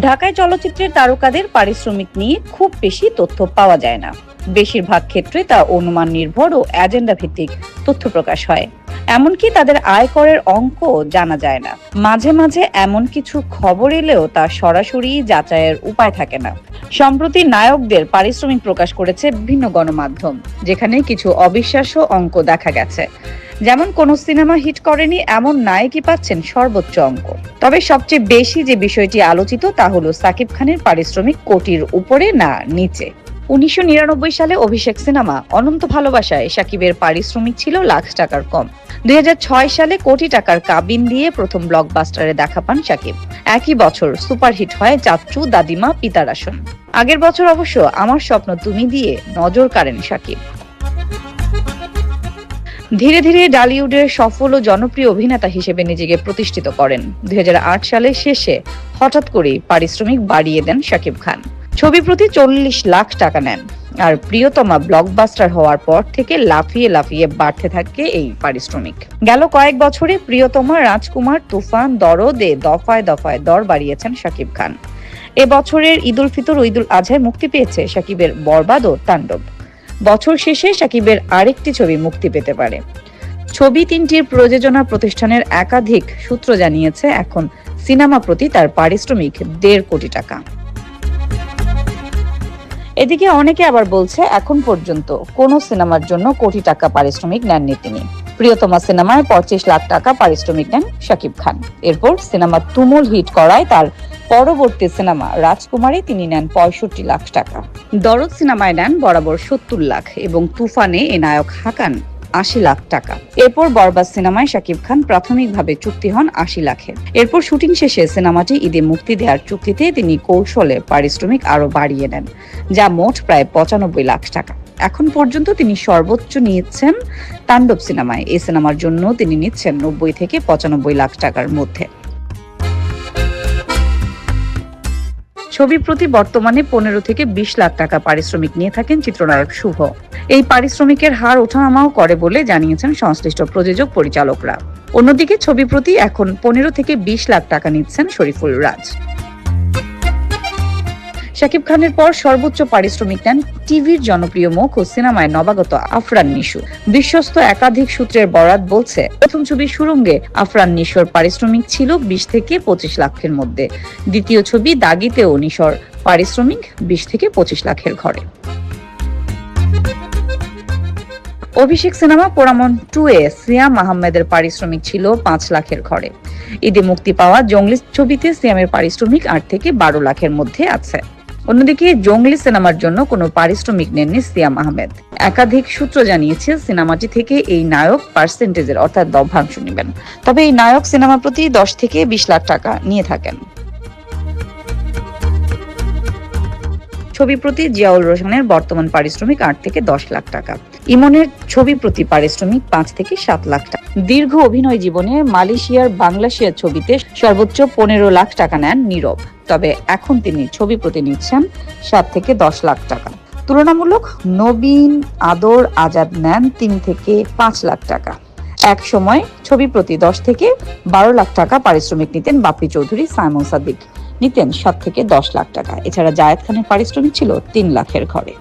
ঢাকায় চলচ্চিত্রের তারকাদের পারিশ্রমিক নিয়ে খুব বেশি তথ্য পাওয়া যায় না। বেশিরভাগ ক্ষেত্রে তা অনুমান নির্ভর ও এজেন্ডা ভিত্তিক তথ্য প্রকাশ হয়। এমনকি তাদের আয় করের অঙ্ক জানা যায় না। মাঝে মাঝে এমন কিছু খবর এলেও তা সরাসরি যাচাইয়ের উপায় থাকে না। সম্প্রতি নায়কদের পারিশ্রমিক প্রকাশ করেছে বিভিন্ন গণমাধ্যম, যেখানে কিছু অবিশ্বাস্য অঙ্ক দেখা গেছে। যেমন কোন সিনেমা হিট করেনি, এমন নায়কই পাচ্ছেন সর্বোচ্চ অঙ্ক। তবে সবচেয়ে বেশি যে বিষয়টি আলোচিত তা হলো সাকিব খানের পারিশ্রমিক কোটির উপরে না নিচে। উনিশশো নিরানব্বই সালে অভিষেক সিনেমা অনন্ত ভালোবাসায় সাকিবের পারিশ্রমিক ছিল লাখ টাকার কম। দুই হাজার ছয় সালে কোটি টাকার কাবিন দিয়ে প্রথম ব্লকবাস্টারে দেখা পান সাকিব। একই বছর সুপারহিট হয় চাচ্চু, দাদিমা পিতারাসন আগের বছর অবশ্য আমার স্বপ্ন তুমি দিয়ে নজর কাড়েন সাকিব। ধীরে ধীরে ডালিউডের সফল ও জনপ্রিয় অভিনেতা হিসেবে নিজেকে প্রতিষ্ঠিত করেন। দুই সালের শেষে হঠাৎ করেই পারিশ্রমিক বাড়িয়ে দেন শাকিব খান। ছবি প্রতি চল্লিশ লাখ টাকা নেন। আর প্রিয়তমা ব্লকবাস্টার হওয়ার পর থেকে লাফিয়ে লাফিয়ে বাড়তে থাকে এই পারিশ্রমিক। গেল কয়েক বছরে প্রিয়তমা, রাজকুমার, তুফান, দরদে দফায় দফায় দর বাড়িয়েছেন শাকিব খান। এ বছরের ঈদুল ফিতর ও ঈদুল আজহায় মুক্তি পেয়েছে শাকিবের বরবাদ ও তাণ্ডব। বছর শেষে সাকিবের আরেকটি ছবি মুক্তি পেতে পারে। ছবি তিনটির প্রযোজনা প্রতিষ্ঠানের একাধিক সূত্র জানিয়েছে, এখন সিনেমা প্রতি তার পারিশ্রমিক দেড় কোটি টাকা। এদিকে অনেকে আবার বলছে, এখন পর্যন্ত কোনো সিনেমার জন্য কোটি টাকা পারিশ্রমিক নেননি তিনি। প্রিয়তমা সিনেমায় পঁচিশ লাখ টাকা পারিশ্রমিক নেন শাকিব খান। এরপর সিনেমা তুমুল হিট করায় তার পরবর্তী সিনেমা রাজকুমারে তিনি নেন পঁয়ষট্টি লাখ টাকা। দরদ সিনেমায় নেন বরাবর সত্তর লাখ এবং তুফানে এ নায়ক হাকান আশি লাখ টাকা। এরপর বরবাদ সিনেমায় শাকিব খান প্রাথমিকভাবে চুক্তি হন আশি লাখের এরপর শুটিং শেষে সিনেমাটি ঈদে মুক্তি দেওয়ার চুক্তিতে তিনি কৌশলে পারিশ্রমিক আরও বাড়িয়ে নেন, যা মোট প্রায় পঁচানব্বই লাখ টাকা। এখন পর্যন্ত তিনি সর্বোচ্চ নিয়েছেন তাণ্ডব সিনেমায়। এই সিনেমার জন্য তিনি নিচ্ছেন নব্বই থেকে পঁচানব্বই লাখ টাকার মধ্যে। ছবি প্রতি বর্তমানে পনেরো থেকে বিশ লাখ টাকা পারিশ্রমিক নিয়ে থাকেন চিত্রনায়ক শুভ। এই পারিশ্রমিকের হার ওঠানামাও করে বলে জানিয়েছেন সংশ্লিষ্ট প্রযোজক পরিচালকরা। অন্যদিকে ছবি প্রতি এখন পনেরো থেকে বিশ লাখ টাকা নিচ্ছেন শরীফুল রাজ। শাকিব খানের পর সর্বোচ্চ পারিশ্রমিক নেন টিভির জনপ্রিয় মুখ ও সিনেমায় নবাগত আফরান নিশু। বিশ্বস্ত একাধিক সূত্রের বরাত বলছে, প্রথম ছবি সুরঙ্গে আফরান নিশোর পারিশ্রমিক ছিল বিশ থেকে পঁচিশ লাখের মধ্যে। দ্বিতীয় ছবি দাগিতেও নিশোর পারিশ্রমিক বিশ থেকে পঁচিশ লাখের ঘরে। অভিষেক সিনেমা পোড়ামন টু এ সিয়াম আহমেদের পারিশ্রমিক ছিল পাঁচ লাখের ঘরে। ঈদে মুক্তি পাওয়া জঙ্গলি ছবিতে সিয়ামের পারিশ্রমিক আট থেকে বারো লাখের মধ্যে আছে। অন্যদিকে জঙ্গলি সিনেমার জন্য কোনো পারিশ্রমিক নেননি সিয়াম আহমেদ। একাধিক সূত্র জানিয়েছে সিনেমাটি থেকে এই নায়ক পার্সেন্টেজের অর্থাৎ লভ্যাংশ নেবেন। তবে এই নায়ক সিনেমা প্রতি দশ থেকে বিশ লাখ টাকা নিয়ে থাকেন। ছবি প্রতি জিয়াউল রোশনের বর্তমান পারিশ্রমিক আট থেকে দশ লাখ টাকা। ইমনের ছবি প্রতি পারিশ্রমিক পাঁচ থেকে সাত লাখ টাকা। দীর্ঘ অভিনয় জীবনে মালয়েশিয়ার বাংলাশিয়া ছবিতে সর্বোচ্চ পনেরো লাখ টাকা নেন নীরব। তবে এখন তিনি ছবি প্রতি নিচ্ছেন সাত থেকে দশ লাখ টাকা। তুলনামূলক নবীন, আদর, আজাদ নেন তিন থেকে পাঁচ লাখ টাকা। এক সময় ছবি প্রতি দশ থেকে বারো লাখ টাকা পারিশ্রমিক নিতেন বাপি চৌধুরী, সাইমন সাদিক। নিতেন সাত থেকে দশ লাখ টাকা। এছাড়া জায়েদ খানের পারিশ্রমিক ছিল তিন লাখের ঘরে।